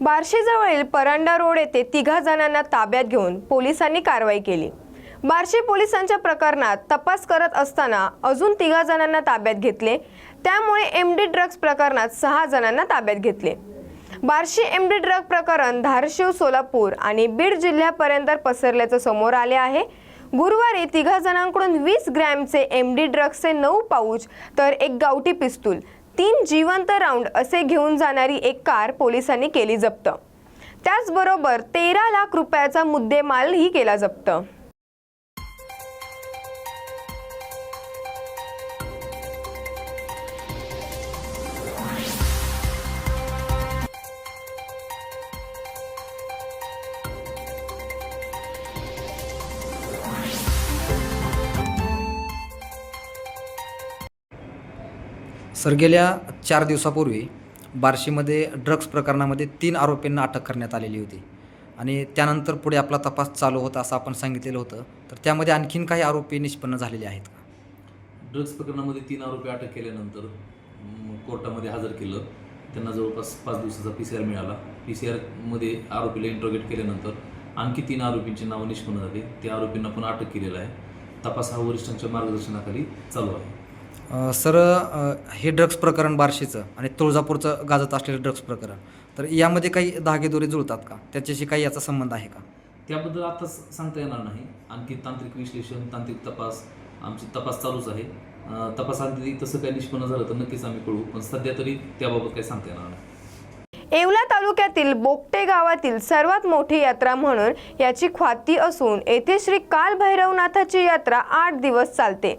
बार्शीजवळील Paranda road येथे तिघा जणांना ताब्यात घेऊन पोलिसांनी कारवाई केली. बार्शी पोलिसांच्या प्रकरणात तपास करत असताना अजून तिघा जणांना ताब्यात घेतले. त्यामुळे एम डी ड्रग्ज प्रकरणात सहा जणांना ताब्यात घेतले. बार्शी एम डी ड्रग प्रकरण धारशिव सोलापूर आणि बीड जिल्ह्यापर्यंत पसरल्याचं समोर आले आहे. गुरुवारी तिघा जणांकडून वीस ग्रॅमचे एम डी ड्रग्सचे नऊ पाऊच तर एक गावठी पिस्तूल तीन जिवंत राऊंड असे घेऊन जाणारी एक कार पोलिसांनी केली जप्त. त्याचबरोबर तेरा लाख रुपयाचा मुद्देमालही केला जप्त. सर गेल्या चार दिवसापूर्वी बार्शीमध्ये ड्रग्स प्रकरणामध्ये तीन आरोपींना अटक करण्यात आलेली होती आणि त्यानंतर पुढे आपला तपास चालू होता असं आपण सांगितलेलं होतं. तर त्यामध्ये आणखीन काही आरोपी निष्पन्न झालेले आहेत का? ड्रग्स प्रकरणामध्ये तीन आरोपी अटक केल्यानंतर कोर्टामध्ये हजर केलं. त्यांना जवळपास पाच दिवसाचा पी सी आर मिळाला. पी सी आरमध्ये आरोपीला इंट्रोगेट केल्यानंतर आणखी तीन आरोपींची नावं निष्पन्न झाली. त्या आरोपींना पण अटक केलेलं आहे. तपास हा वरिष्ठांच्या मार्गदर्शनाखाली चालू आहे. सर हे ड्रग्ज प्रकरण बार्शीचं आणि तुळजापूरचं गाजत असलेलं ड्रग्ज प्रकरण. तर यामध्ये काही धागेदोरे जुळतात का? त्याच्याशी काही याचा संबंध आहे का? त्याबद्दल आता सांगता येणार नाही. आणखी तांत्रिक विश्लेषण तांत्रिक तपास आमची तपास चालूच आहे. तपासांती तसं काही निष्पन्न झालं तर नक्कीच आम्ही कळू पण सध्या तरी त्याबाबत काही सांगता येणार नाही. येवला तालुक्यातील बोगटे गावातील सर्वात मोठी यात्रा म्हणून याची ख्याती असून येथे श्री कालभैरवनाथाची यात्रा आठ दिवस चालते.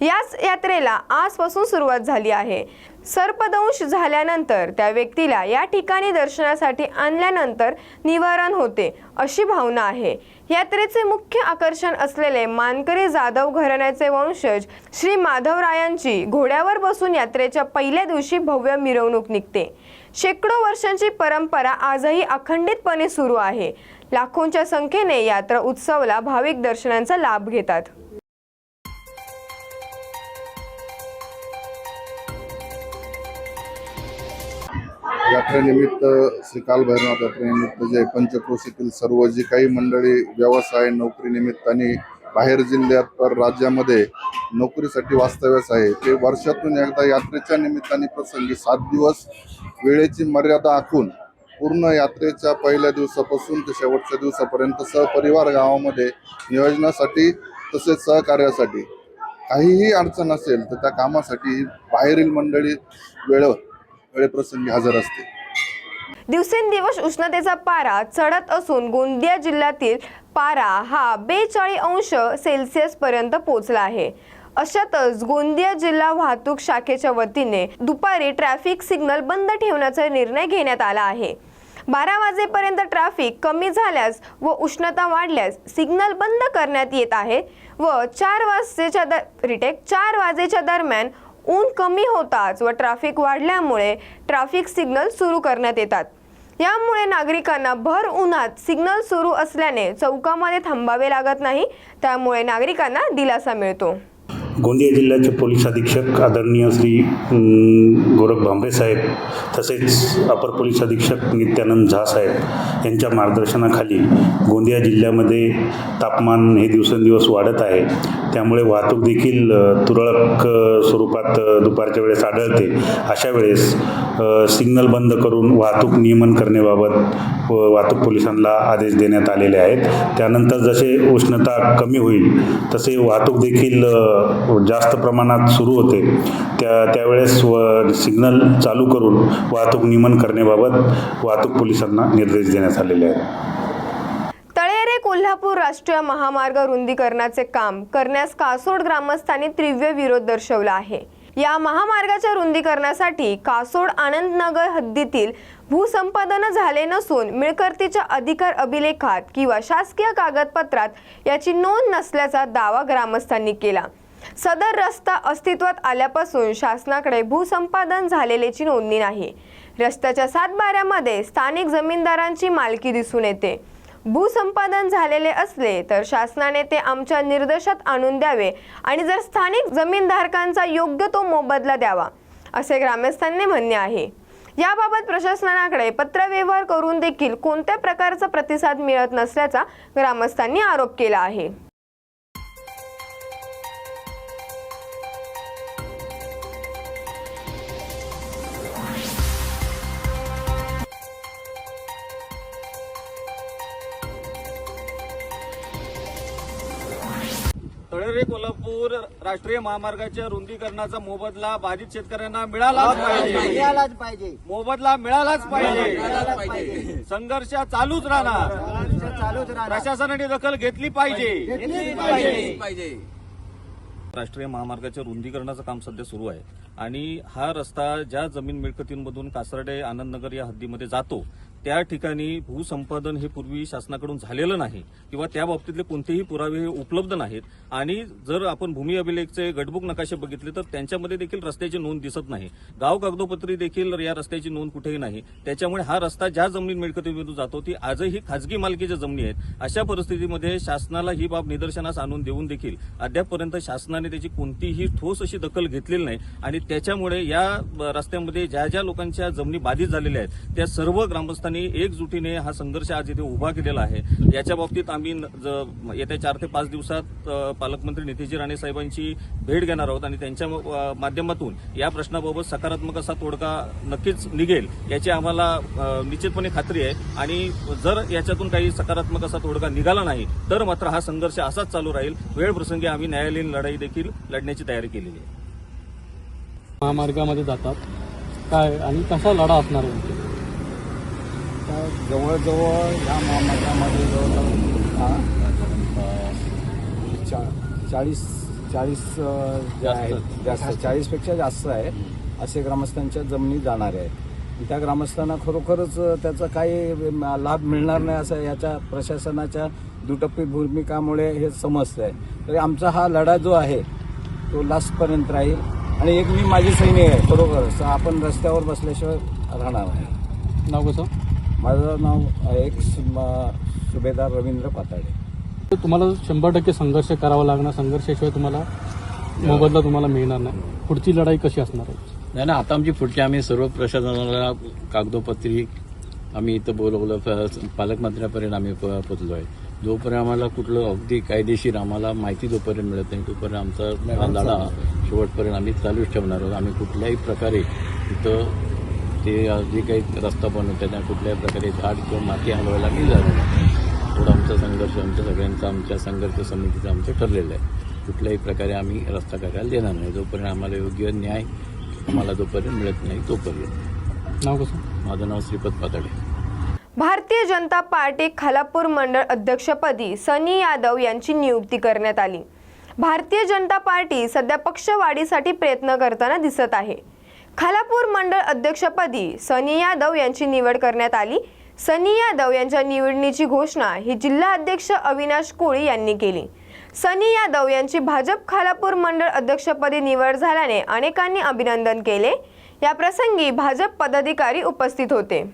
याच यात्रेला आजपासून सुरुवात झाली आहे. सर्पदंश झाल्यानंतर त्या व्यक्तीला या ठिकाणी दर्शनासाठी आणल्यानंतर निवारण होते अशी भावना आहे. यात्रेचे मुख्य आकर्षण असलेले मानकरी जाधव घराण्याचे वंशज श्री माधवरायांची घोड्यावर बसून यात्रेच्या पहिल्या दिवशी भव्य मिरवणूक निघते. शेकडो वर्षांची परंपरा आजही अखंडितपणे सुरू आहे. लाखोंच्या संख्येने यात्रा उत्सवला भाविक दर्शनांचा लाभ घेतात. यात्रेनिमित्त श्री कालभैरनाथ यात्रेनिमित्त जे पंचक्रोशीतील सर्व जी काही मंडळी व्यवसाय नोकरीनिमित्ताने बाहेर जिल्ह्यात पर राज्यामध्ये नोकरीसाठी वास्तव्यास आहे. ते वर्षातून एकदा यात्रेच्या निमित्ताने प्रसंगी सात दिवस वेळेची मर्यादा आखून पूर्ण यात्रेच्या पहिल्या दिवसापासून ते शेवटच्या दिवसापर्यंत सहपरिवार गावामध्ये नियोजनासाठी तसेच सहकार्यासाठी काहीही अडचण असेल तर त्या कामासाठी बाहेरील मंडळी वेळ वेळेप्रसंगी हजर असते. दिवसेंदिवस उष्णतेचा पारा चढत असून गोंदिया जिल्ह्यातील पारा हा बेचाळीस अंश सेल्सिअस पर्यंत पोहोचला आहे. अशातच गोंदिया जिल्हा वाहतूक शाखेच्या वतीने दुपारी ट्रॅफिक सिग्नल बंद ठेवण्याचा निर्णय घेण्यात आला आहे. बारा वाजेपर्यंत ट्रॅफिक कमी झाल्यास व उष्णता वाढल्यास सिग्नल बंद करण्यात येत आहे व चार वाजेच्या द रिटेक चार वाजेच्या दरम्यान ऊन कमी होताच व ट्रॅफिक वाढल्यामुळे ट्रॅफिक सिग्नल सुरू करण्यात येतात. यामुळे नागरिकांना भर उन्हात सिग्नल सुरू असल्याने चौकामध्ये थांबावे लागत नाही त्यामुळे नागरिकांना दिलासा मिळतो. गोंदिया जिल्ह्याचे पोलीस अधीक्षक आदरणीय श्री गोरख भांबरे साहेब तसेच अपर पोलीस अधीक्षक नित्यानंद झा साहेब यांच्या मार्गदर्शनाखाली गोंदिया जिल्ह्यामध्ये तापमान हे दिवसेंदिवस वाढत आहे. त्यामुळे वाहतूक देखील तुरळक स्वरूपात दुपारच्या वेळेस आढळते. अशा वेळेस सिग्नल बंद करून वाहतूक नियमन करण्याबाबत व वाहतूक पोलिसांना आदेश देण्यात आलेले आहेत. त्यानंतर जसे उष्णता कमी होईल तसे वाहतूक देखील जास्त प्रमाणात सुरू होते. त्या त्यावेळेस व सिग्नल चालू करून वाहतूक नियमन करण्याबाबत वाहतूक पोलिसांना निर्देश देण्यात आलेले आहेत. कोल्हापूर राष्ट्रीय महामार्ग रुंदीकरणाचे काम करण्यास कासोड ग्रामस्थांनी तीव्र विरोध दर्शवला आहे. या महामार्गाच्या रुंदीकरणासाठी कासोड आनंदनगर हद्दीतील भूसंपादन झाले नसून मिळकतीच्या अधिकार अभिलेखात किंवा शासकीय कागदपत्रात याची नोंद नसल्याचा दावा ग्रामस्थांनी केला. सदर रस्ता अस्तित्वात आल्यापासून शासनाकडे भूसंपादन झालेल्याची नोंदणी नाही. रस्त्याच्या सातबाऱ्यामध्ये स्थानिक जमीनदारांची मालकी दिसून येते. भूसंपादन झालेले असले तर शासनाने ते आमच्या निर्देशात आणून द्यावे आणि जर स्थानिक जमीनधारकांचा योग्य तो मोबदला द्यावा असे ग्रामस्थांनी म्हणणे आहे. याबाबत प्रशासनाकडे पत्रव्यवहार करून देखील कोणत्या प्रकारचा प्रतिसाद मिळत नसल्याचा ग्रामस्थांनी आरोप केला आहे. तळेरे कोल्हापूर राष्ट्रीय महामार्गाच्या रुंदीकरणाचा मोबदला बाधित शेतकऱ्यांना मिळालाच पाहिजे. मिळालाच पाहिजे. मोबदला मिळालाच पाहिजे. संघर्ष चालूच राहणार. चालूच राहणार. प्रशासनाने दखल घेतली पाहिजे. राष्ट्रीय महामार्गाच्या रुंदीकरणाचं काम सध्या सुरू आहे. आणि हा रस्ता ज्या जमीन मिळकतींमधून कासर्डे आनंदनगर या हद्दीमध्ये जातो त्या ठिकाणी भूसंपादन हे पूर्वी शासनाकडून झालेलं नाही किंवा त्या बाबतीतले कोणतेही पुरावे हे उपलब्ध नाहीत. आणि जर आपण भूमी अभिलेखचे गटबुक नकाशे बघितले तर त्यांच्यामध्ये देखील रस्त्याची नोंद दिसत नाही. गाव कागदोपत्री देखील या रस्त्याची नोंद कुठेही नाही. त्याच्यामुळे हा रस्ता ज्या जमीन मिळकतीमधून जातो ती आजही खाजगी मालकीच्या जमिनी आहेत. अशा परिस्थितीमध्ये शासनाला ही बाब निदर्शनास आणून देऊन देखील अद्यापपर्यंत शासनाने त्याची कोणतीही ठोस अशी दखल घेतलेली नाही. आणि त्याच्यामुळे या रस्त्यामध्ये ज्या ज्या लोकांच्या जमिनी बाधित झालेल्या आहेत त्या सर्व ग्रामस्थांनी एकजुटीने हा संघर्ष आज इथे उभा केलेला आहे. याच्या बाबतीत आम्ही येत्या चार ते पाच दिवसात पालकमंत्री नितीनजी राणे साहेबांची भेट घेणार आहोत आणि त्यांच्या माध्यमातून या प्रश्नाबाबत सकारात्मक असा तोडगा नक्कीच निघेल याची आम्हाला निश्चितपणे खात्री आहे. आणि जर याच्यातून काही सकारात्मक असा तोडगा निघाला नाही तर मात्र हा संघर्ष असाच चालू राहील. वेळ प्रसंगी आम्ही न्यायालयीन लढाई देखील लढण्याची तयारी केलेली आहे. महामार्गामध्ये जातात. काय आणि कसा लढा असणार आहे? जवळजवळ ह्या महामार्गामध्ये जवळजवळ चा- चाळीस चाळीस जे आहेत जास्त चाळीसपेक्षा जास्त आहेत असे ग्रामस्थांच्या जमिनी जाणारे आहेत. त्या ग्रामस्थांना खरोखरच त्याचा काही लाभ मिळणार नाही असं याच्या प्रशासनाच्या दुटप्पी भूमिकामुळे हे समजतं आहे तरी आमचा हा लढा जो आहे तो लास्टपर्यंत राहील. आणि एक मी माझी सैनिक आहे खरोखरच. आपण रस्त्यावर बसल्याशिवाय राहणार नाही. नाव कसं? माझं नाव आहे सु- सुभेदार रवींद्र पाताडे. तर तुम्हाला शंभर टक्के संघर्ष करावा लागणार संघर्षाशिवाय तुम्हाला मोबदला तुम्हाला मिळणार नाही. पुढची लढाई कशी असणार आहे? नाही ना आता आमची पुढची आम्ही सर्व प्रशासनाला कागदोपत्री आम्ही इथं बोलवलं पालकमंत्र्यापर्यंत आम्ही प- पोचलो आहे जोपर्यंत आम्हाला कुठलं अगदी कायदेशीर आम्हाला माहिती जोपर्यंत मिळत नाही तोपर्यंत आमचा हा लढा शेवटपर्यंत आम्ही चालूच ठेवणार आहोत. आम्ही कुठल्याही प्रकारे इथं ते जे काही रस्ता बनवतात त्या कुठल्याही प्रकारे झाड किंवा माती हलवायला नाही. थोडा आमचा संघर्ष आमच्या सगळ्यांचा आमच्या संघर्ष समितीचं आमचं ठरलेलं आहे. कुठल्याही प्रकारे आम्ही रस्ता करायला देणार नाही. जोपर्यंत आम्हाला योग्य न्याय आम्हाला जोपर्यंत मिळत नाही तोपर्यंत. नाव कसं? माझं नाव श्रीपद पाताडे. भारतीय जनता पार्टी खालापूर मंडळ अध्यक्षपदी सनी यादव यांची नियुक्ती करण्यात आली. भारतीय जनता पार्टी सध्या पक्षवाढीसाठी प्रयत्न करताना दिसत आहे. खालापूर मंडळ अध्यक्षपदी सनी यादव यांची निवड करण्यात आली. सनी यादव यांच्या निवडणीची घोषणा ही जिल्हा अध्यक्ष अविनाश कोळी यांनी केली. सनी यादव यांची भाजप खालापूर मंडळ अध्यक्षपदी निवड झाल्याने अनेकांनी अभिनंदन केले. या प्रसंगी भाजप पदाधिकारी उपस्थित होते.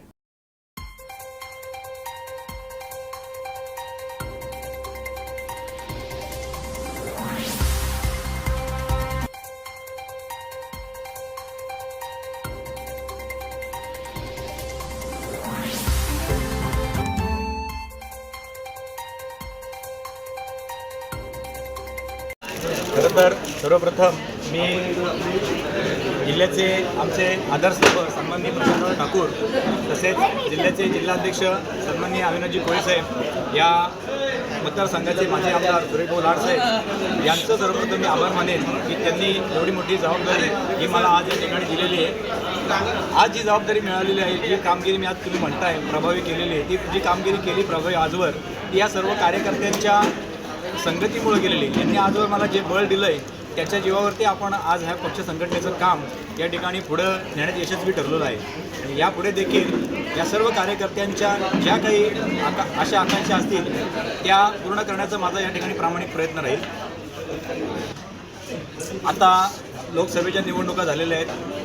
तर सर्वप्रथम मी जिल्ह्याचे आमचे आदर्श सन्माननीय प्रशांत ठाकूर तसेच जिल्ह्याचे जिल्हाध्यक्ष सन्माननीय अविनाजी कोळीसाहेब या मतदारसंघाचे माजी आमदार सुरेशभाऊ लाडसाहेब यांचं सर्वप्रथम मी आभार मानेन की त्यांनी एवढी मोठी जबाबदारी ही मला आज या ठिकाणी दिलेली आहे. आज जी जबाबदारी मिळालेली आहे जी कामगिरी मी आज तुम्ही म्हणताय प्रभावी केलेली आहे ती जी कामगिरी केली प्रभावी आजवर या सर्व कार्यकर्त्यांच्या संगतीमुळे गेलेली. त्यांनी आजवर मला जे बळ दिलं आहे त्याच्या जीवावरती आपण आज ह्या पक्ष संघटनेचं काम या ठिकाणी पुढं नेण्यात यशस्वी ठरलेलं आहे. आणि यापुढे देखील या सर्व कार्यकर्त्यांच्या ज्या काही आका अशा आकांक्षा असतील त्या पूर्ण करण्याचा माझा या ठिकाणी प्रामाणिक प्रयत्न राहील. आता लोकसभेच्या निवडणुका झालेल्या आहेत.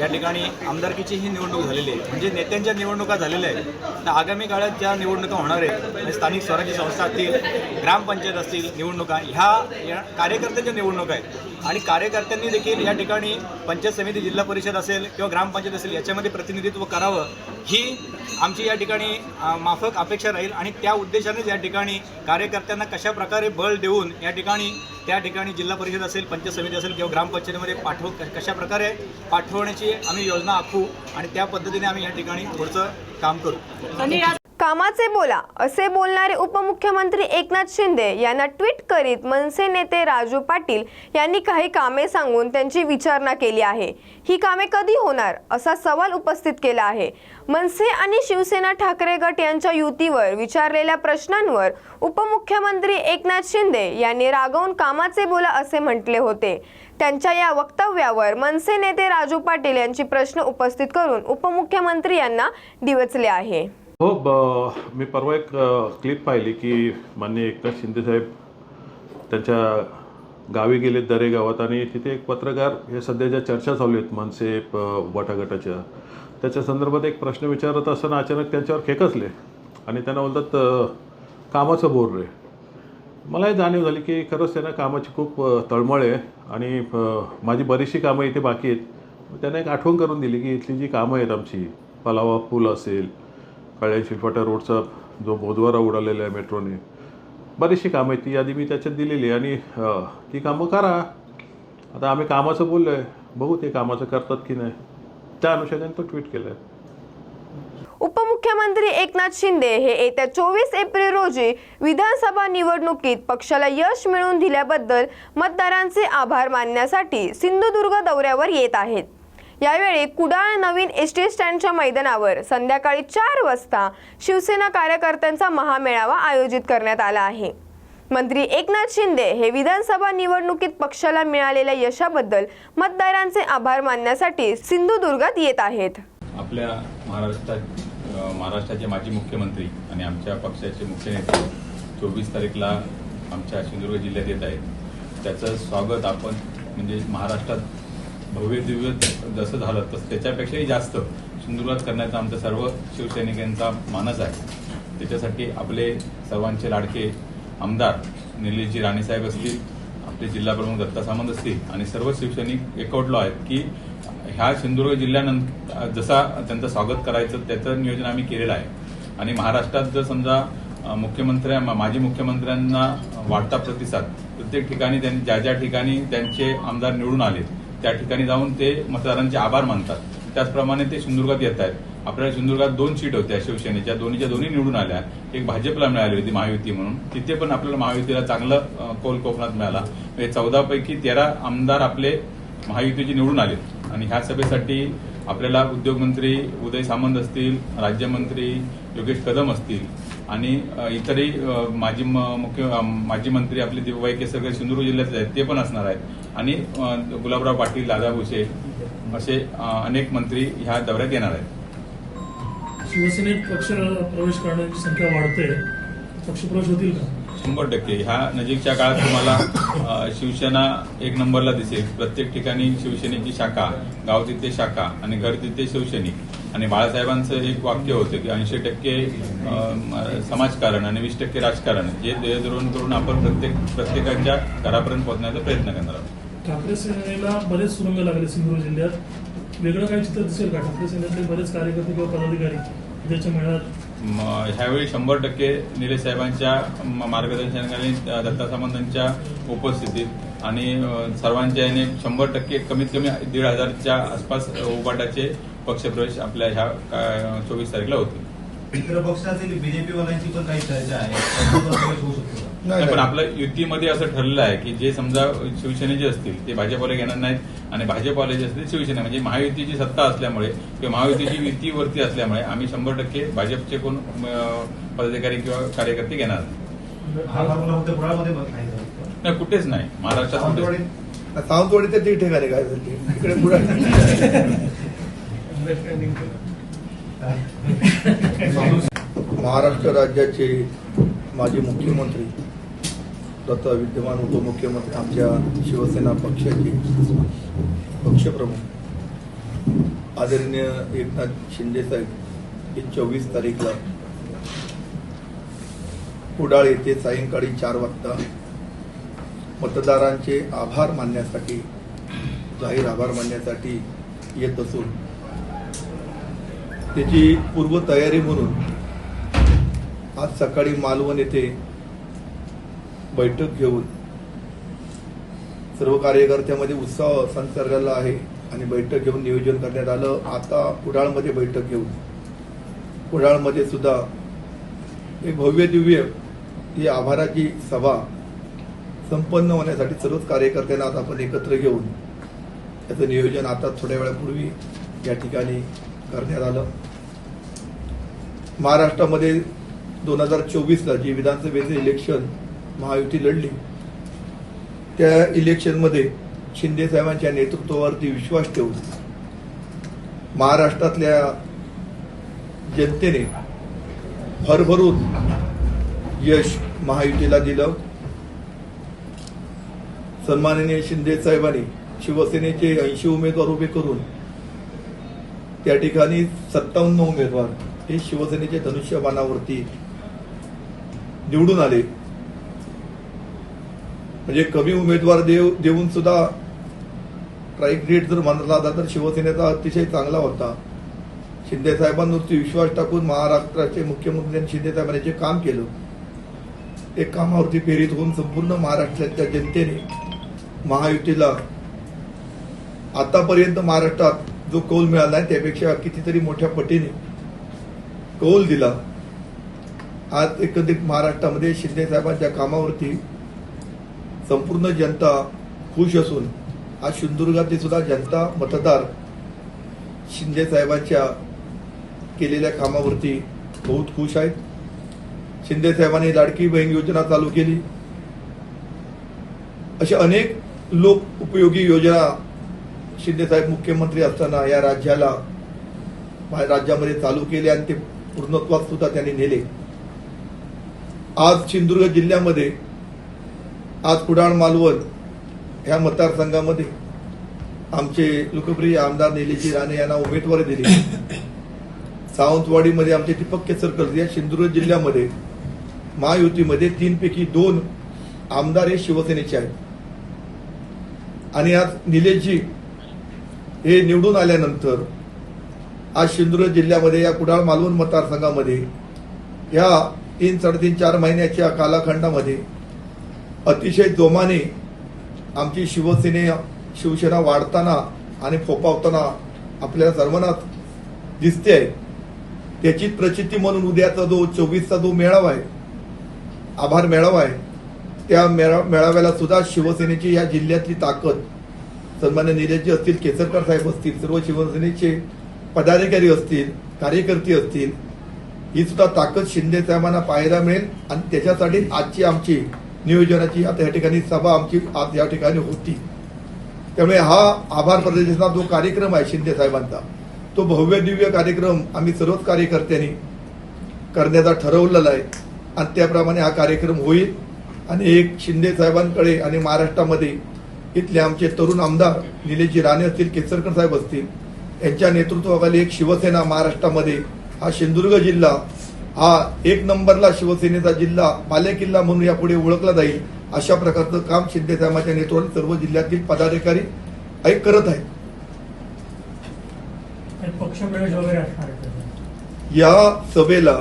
या ठिकाणी आमदारकीची ही निवडणूक झालेली आहे. म्हणजे नेत्यांच्या निवडणुका झालेल्या आहेत. तर आगामी काळात ज्या निवडणुका होणार आहेत म्हणजे स्थानिक स्वराज्य संस्था असतील ग्रामपंचायत असतील निवडणुका ह्या या कार्यकर्त्यांच्या निवडणुका आहेत. आणि कार्यकर्त्यांनी देखील या ठिकाणी पंचायत समिती जिल्हा परिषद असेल किंवा ग्रामपंचायत असेल याच्यामध्ये प्रतिनिधित्व करावं. ही आमची या ठिकाणी माफक अपेक्षा राहील आणि त्या उद्देशानेच या ठिकाणी कार्यकर्त्यांना कशा प्रकारे बळ देऊन या ठिकाणी त्या ठिकाणी जिल्हा परिषद असेल पंचायत समिती असेल किंवा ग्रामपंचायतीमध्ये पाठव कशा प्रकारे पाठवण्याची आम्ही योजना आखू आणि त्या पद्धतीने आम्ही या ठिकाणी पुढचं काम करू. कामाचे बोला असे बोलणारे उपमुख्यमंत्री एकनाथ शिंदे यांना ट्विट करीत मनसे नेते राजू पाटील यांनी काही कामे सांगून त्यांची विचारणा केली आहे. ही कामे कधी होणार? असा सवाल उपस्थित केला आहे. मनसे आणि शिवसेना ठाकरे गट यांच्या युतीवर विचारलेल्या प्रश्नांवर उपमुख्यमंत्री एकनाथ शिंदे यांनी रागवून कामाचे बोला असे म्हटले होते. त्यांच्या या वक्तव्यावर मनसे नेते राजू पाटील यांची प्रश्न उपस्थित करून उपमुख्यमंत्री यांना डिवचले आहे. हो ब मी परवा एक क्लिप पाहिली की मान्य एकनाथ शिंदेसाहेब त्यांच्या गावी गेले दरे गावात आणि तिथे एक पत्रकार हे सध्या ज्या चर्चा चालू आहेत मनसे प त्याच्या संदर्भात एक प्रश्न विचारत असताना अचानक त्यांच्यावर खेकसले आणि त्यांना बोलतात कामाचं बोर रे. मला हे जाणीव झाली की खरंच त्यांना कामाची खूप तळमळ आहे आणि माझी बरीचशी कामं इथे बाकी आहेत. त्यांना एक आठवण करून दिली की इथली जी कामं आहेत आमची पलावा पूल असेल काळ्या शिलफाटा रोडचा जो बोधवारा उडालेला आहे मेट्रोने बरीचशी कामं आहेत. ती यादी मी त्याच्यात दिलेली आणि ती कामं करा. आता आम्ही कामाचं बोललो आहे बघू ते कामाचं करतात की नाही. त्या अनुषंगाने तो ट्विट केला आहे उपमुख्यमंत्री एकनाथ शिंदे हे येत्या चोवीस एप्रिल रोजी विधानसभा निवडणुकीत पक्षाला यश मिळवून दिल्याबद्दल मतदारांचे आभार मानण्यासाठी सिंधुदुर्ग दौऱ्यावर येत आहेत. यावेळी कुडाळ नवीन एस टी स्टँडच्या मैदानावर संध्याकाळी चार वाजता शिवसेना कार्यकर्त्यांचा महामेळावा आयोजित करण्यात आला आहे. मंत्री एकनाथ शिंदे हे विधानसभा निवडणुकीत पक्षाला मिळालेल्या यशाबद्दल मतदारांचे आभार मानण्यासाठी सिंधुदुर्गात येत आहेत. आपल्या महाराष्ट्रात महाराष्ट्राचे माजी मुख्यमंत्री आणि आमच्या पक्षाचे मुख्य नेते चोवीस तारीखला आमच्या सिंधुदुर्ग जिल्ह्यात येत आहेत. त्याचं स्वागत आपण म्हणजे महाराष्ट्रात भव्य दिव्य जसं झालं तसं त्याच्यापेक्षाही जास्त सिंधुदुर्गात करण्याचा आमचा सर्व शिवसैनिकांचा मानस आहे. त्याच्यासाठी आपले सर्वांचे लाडके आमदार निलेशजी राणेसाहेब असतील आपले जिल्हाप्रमुख दत्ता सामंत असतील आणि सर्व शिवसैनिक एकवटलो आहेत की ह्या सिंधुदुर्ग जिल्ह्यानंतर जसा त्यांचं स्वागत करायचं त्याचं नियोजन आम्ही केलेलं आहे. आणि महाराष्ट्रात जर समजा मुख्यमंत्र्या मा- माजी मुख्यमंत्र्यांना वाढता प्रतिसाद प्रत्येक ठिकाणी त्यांनी ज्या ज्या ठिकाणी त्यांचे आमदार निवडून आले त्या ठिकाणी जाऊन ते मतदारांचे आभार मानतात. त्याचप्रमाणे ते सिंधुदुर्गात येत आहेत. आपल्याला सिंधुदुर्गात दोन सीट होत्या शिवसेनेच्या. दोन्हीच्या दोन्ही निवडून आल्या. एक भाजपला मिळाली होती महायुती म्हणून. तिथे पण आपल्याला महायुतीला चांगलं कोल कोकणात मिळाला. म्हणजे चौदापैकी तेरा आमदार आपले महायुतीचे निवडून आले. आणि ह्या सभेसाठी आपल्याला उद्योगमंत्री उदय सामंत असतील राज्यमंत्री योगेश कदम असतील आणि इतरही माजी म- मुख्य माजी मंत्री आपले दिवाबाई केसरकर सिंधुदुर्ग जिल्ह्यातले आहेत. ते पण असणार आहेत. आणि गुलाबराव पाटील दादा भुसे असे अनेक मंत्री ह्या दौऱ्यात येणार आहेत. शिवसेनेत पक्ष प्रवेश करण्याची संख्या वाढते. पक्षप्रवेश होतील का? शंभर टक्के. ह्या नजीकच्या काळात तुम्हाला शिवसेना एक नंबरला दिसेल. प्रत्येक ठिकाणी शिवसेनेची शाखा गाव तिथे शाखा आणि घर तिथे शिवसैनिक. आणि बाळासाहेबांचं एक वाक्य होतं की ऐंशी टक्के समाजकारण आणि वीस टक्के राजकारण हे ध्येयधोरण करून आपण प्रत्येक प्रत्येकाच्या घरापर्यंत पोहोचण्याचा प्रयत्न करणार आहोत. ठाकरे सेनेला बरेच सुरंग लागले सिंधुदुर्ग जिल्ह्यात. वेगळं काही चित्र दिसेल का? ठाकरे सेनेतले बरेच कार्यकर्ते किंवा पदाधिकारी त्याच्या मेळाव्यात. ह्यावेळी शंभर टक्के निलेश साहेबांच्या मार्गदर्शनाखाली दत्ता सामंतांच्या उपस्थितीत आणि सर्वांच्या याने शंभर टक्के कमीत कमी दीड हजारच्या आसपास उपाटाचे पक्षप्रवेश आपल्या ह्या चोवीस तारखेला होतील. मित्र पक्ष असेल बीजेपी वाल्यांची पण काही चर्चा आहे. होऊ शकतो नाही, पण आपलं युतीमध्ये असं ठरलेलं आहे की जे समजा शिवसेनेचे असतील ते भाजपवाले घेणार नाहीत आणि भाजपवाले जे असतील शिवसेना. म्हणजे महायुतीची सत्ता असल्यामुळे किंवा महायुतीची युतीवरती असल्यामुळे आम्ही शंभर टक्के भाजपचे कोण पदाधिकारी किंवा कार्यकर्ते घेणार नाही. हा कुठेच नाही. महाराष्ट्रात कुठेच. सावंतवाडी. ते तीन ठिकाणी काय झाली? इकडे महाराष्ट्र राज्याचे माजी मुख्यमंत्री तथा विद्यमान उपमुख्यमंत्री आमच्या शिवसेना पक्षाचे पक्षप्रमुख आदरणीय एकनाथ शिंदे साहेब हे चोवीस तारीखला कुडाळ येथे सायंकाळी चार वाजता मतदारांचे आभार मानण्यासाठी जाहीर आभार मानण्यासाठी येत असून त्याची पूर्वतयारी म्हणून आज सकाळी मालवण येथे बैठक घेऊन सर्व कार्यकर्त्यामध्ये उत्साह संसर्गाला आहे आणि बैठक घेऊन नियोजन करण्यात आलं. आता कुडाळमध्ये बैठक घेऊन. कुडाळमध्ये सुद्धा एक भव्य दिव्य ही आभाराची सभा संपन्न होण्यासाठी सर्वच कार्यकर्त्यांना आता आपण एकत्र घेऊन त्याचं नियोजन आता थोड्या वेळापूर्वी या ठिकाणी करण्यात आलं. महाराष्ट्रामध्ये दोन हजार चोवीसला जी विधानसभेचे इलेक्शन महायुती लढली त्या इलेक्शनमध्ये शिंदे साहेबांच्या नेतृत्वावरती विश्वास ठेवून महाराष्ट्रातल्या जनतेने भरभरून यश महायुतीला दिलं. सन्माननीय शिंदे साहेबांनी शिवसेनेचे ऐंशी उमेदवार उभे करून त्या ठिकाणी सत्तावन्न उमेदवार हे शिवसेनेच्या धनुष्यबाणावरती निवडून आले. म्हणजे कमी उमेदवार देव देऊन सुद्धा स्ट्राईक रेट जर मानला जाता तर शिवसेनेचा अतिशय चांगला होता. शिंदे साहेबांवरती विश्वास टाकून महाराष्ट्राचे मुख्यमंत्री शिंदे साहेबांनी जे काम केलं ते कामावरती प्रेरित होऊन संपूर्ण महाराष्ट्राच्या जनतेने महायुतीला आतापर्यंत महाराष्ट्रात जो कौल मिळाला आहे त्यापेक्षा कितीतरी मोठ्या पटीने कौल दिला. आज एकंदरीत महाराष्ट्रामध्ये शिंदे साहेबांच्या कामावरती संपूर्ण जनता खुश असून आज सिंधुदुर्गातली सुद्धा जनता मतदार शिंदे साहेबांच्या केलेल्या कामावरती बहुत खुश आहेत. शिंदे साहेबांनी लाडकी बहीण योजना चालू केली. अशा अनेक लोक उपयोगी योजना शिंदे साहेब मुख्यमंत्री असताना या राज्याला राज्यामध्ये चालू केले आणि ते पूर्णत्वात सुद्धा त्यांनी नेले. आज सिंधुदुर्ग जिल्ह्यामध्ये आज कुडाळ मालवण ह्या मतदारसंघामध्ये आमचे लोकप्रिय आमदार निलेजी राणे यांना उमेदवारी दिली. सावंतवाडीमध्ये आमचे दीपक केसरकर या सिंधुदुर्ग जिल्ह्यामध्ये महायुतीमध्ये तीनपैकी दोन आमदार हे शिवसेनेचे आहेत. आणि आज निलेशजी हे निवडून आल्यानंतर आज सिंधुदुर्ग जिल्ह्यामध्ये या कुडाळ मालवण मतदारसंघामध्ये या तीन साडेतीन चार महिन्याच्या कालखंडामध्ये अतिशय जोमाने आमची शिवसेने शिवसेना वाढताना आणि फोपावताना आपल्या सर्वांनाच दिसते आहे. त्याची प्रचिती म्हणून उद्याचा जो चोवीसचा जो मेळावा आहे आभार मेळावा आहे त्या मेळा मेळाव्याला सुद्धा शिवसेनेची या जिल्ह्यातली ताकद सन्मान्य निलेशजी असतील केसरकर साहेब असतील सर्व शिवसेनेचे पदाधिकारी असतील कार्यकर्ते असतील ही सुद्धा ताकद शिंदे साहेबांना पाहायला मिळेल. आणि त्याच्यासाठी आजची आमची नियोजनाची आता या ठिकाणी सभा आमची आज या ठिकाणी होती. त्यामुळे हा आभार प्रदर्शनाचा जो कार्यक्रम आहे शिंदे साहेबांचा तो भव्य दिव्य कार्यक्रम आम्ही सर्वच कार्यकर्त्यांनी करण्याचा ठरवलेला आहे. आणि त्याप्रमाणे हा कार्यक्रम होईल. आणि एक शिंदे साहेबांकडे आणि महाराष्ट्रामध्ये इथले आमचे तरुण आमदार निलेशजी राणे असतील केसरकर साहेब असतील यांच्या नेतृत्वाखाली एक शिवसेना महाराष्ट्रामध्ये हा सिंधुदुर्ग जिल्हा हा एक नंबरला शिवसेनेचा जिल्हा बालेकिल्ला म्हणून यापुढे ओळखला जाईल अशा प्रकारचं काम शिंदे साहेबांच्या नेतृत्वात सर्व जिल्ह्यातील पदाधिकारी ऐक करत आहेत. या सभेला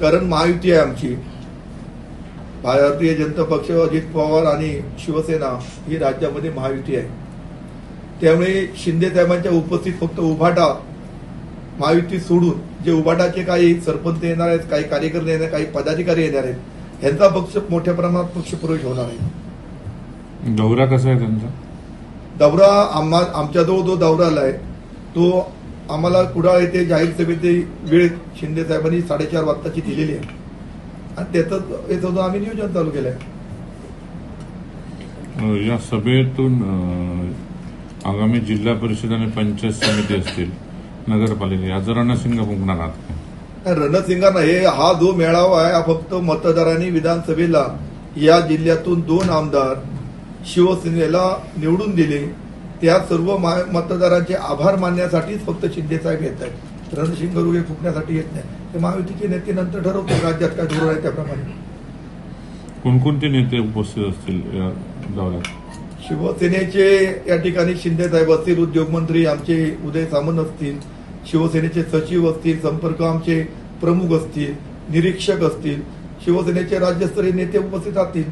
कारण महायुती आहे आमची भारतीय जनता पक्ष अजित पवार आणि शिवसेना ही राज्यामध्ये महायुती आहे. त्यामुळे शिंदे साहेबांच्या उपस्थित फक्त उभाटा महायुती सोडून जे उभाटाचे काही सरपंच येणार आहेत काही कार्यकर्ते येणार काही पदाधिकारी येणार आहेत यांचा पक्ष मोठ्या प्रमाणात पक्ष प्रवेश होणार आहे. दौरा कसा आहे त्यांचा? दौरा आम्हा आमच्याजवळ जो दौरा आलाय तो आम्हाला कुडाळ येथे जाहीर सभेची वेळ शिंदे साहेबांनी साडेचार वाजताची दिलेली आहे. आणि त्याचं याचं आम्ही नियोजन चालू केलंय. या सभेतून आगामी जिल्हा परिषद आणि पंचायत समिती असतील नगरपालिका या जरांना सिंग फुंकणार आहात रणसिंगांना हे हा जो मेळावा आहे हा फक्त मतदारांनी विधानसभेला या जिल्ह्यातून दोन आमदार शिवसेनेला निवडून दिले. त्या सर्व मतदारांचे आभार मानण्यासाठीच फक्त शिंदे साहेब येत आहेत. रणसिंग गरुगे फुकण्यासाठी येत नाही. ते महायुतीचे नेते नंतर ठरवतात राज्यात काय धोरण आहे त्याप्रमाणे. कोणकोणते नेते उपस्थित असतील या दौऱ्यात? शिवसेनेचे या ठिकाणी शिंदे साहेब असतील उद्योगमंत्री आमचे उदय सामंत असतील शिवसेनेचे सचिव असतील संपर्क आमचे प्रमुख असतील निरीक्षक असतील शिवसेनेचे राज्यस्तरीय नेते उपस्थित राहतील.